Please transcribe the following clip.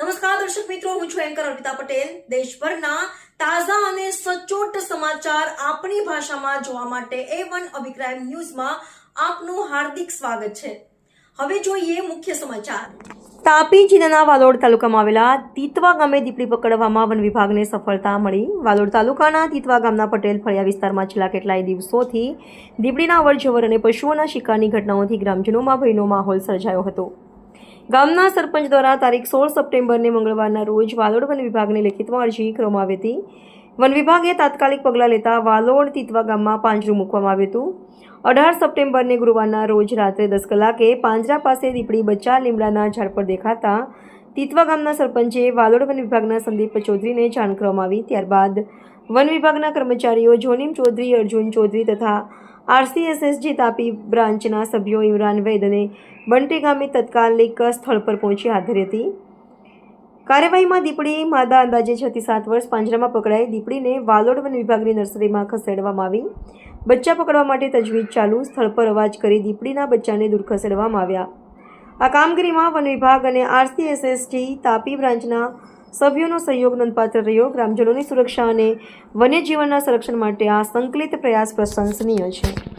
નમસ્કાર, દર્શક મિત્રો, હું છું એન્કર અર્પિતા પટેલ. દેશભરના તાજા અને સચોટ સમાચાર આપણી ભાષામાં જોવા માટે એ વન અભિપ્રાય ન્યૂઝમાં આપનું હાર્દિક સ્વાગત છે. હવે જોઈએ મુખ્ય સમાચાર. તાપી જિલ્લાના વાલોડ તાલુકામાં આવેલા તીતવા ગામે દીપડી પકડવામાં વન વિભાગને સફળતા મળી. વાલોડ તાલુકાના તીતવા ગામના પટેલ ફળિયા વિસ્તારમાં છેલ્લા કેટલાય દિવસોથી દીપડીના અવરજવર અને પશુઓના શિકારની ઘટનાઓથી ગ્રામજનોમાં ભયનો માહોલ સર્જાયો હતો. ગામના સરપંચ દ્વારા તારીખ સોળ સપ્ટેમ્બરને મંગળવારના રોજ વાલોડ વન વિભાગને લેખિતમાં અરજી કરવામાં આવી હતી. વન વિભાગે તાત્કાલિક પગલાં લેતા વાલોડ તીતવા ગામમાં પાંજરું મૂકવામાં આવ્યું હતું. અઢાર સપ્ટેમ્બરને ગુરુવારના રોજ રાત્રે દસ કલાકે પાંજરા પાસે દીપડી બચ્ચા લીમડાના ઝાડ પર દેખાતા તીતવા ગામના સરપંચે વાલોડ વન વિભાગના સંદીપ ચૌધરીને જાણ કરવામાં આવી. ત્યારબાદ વન વિભાગના કર્મચારીઓ જોનીમ ચૌધરી, અર્જુન ચૌધરી તથા આરસીએસએસજી તાપી બ્રાન્ચના સભ્યો ઇમરાન વૈદ અને બંટી ગામે તત્કાલિક સ્થળ પર પહોંચી હાથ ધરી હતી. કાર્યવાહીમાં દીપડી માદા અંદાજે છ થી સાત વર્ષ, પાંજરામાં પકડાઈ દીપડીને વાલોડ વન વિભાગની નર્સરીમાં ખસેડવામાં આવી. બચ્ચા પકડવા માટે તજવીજ ચાલુ, સ્થળ પર અવાજ કરી દીપડીના બચ્ચાને દૂર ખસેડવામાં આવ્યા. આ કામગીરીમાં વન વિભાગ અને આરસીએસએસટી તાપી બ્રાન્ચના સભ્યોનો સહયોગ, નોંધપાત્ર રહ્યો ગ્રામજનોની સુરક્ષા અને વન્યજીવનના સંરક્ષણ માટે આ સંકલિત પ્રયાસ પ્રશંસનીય છે.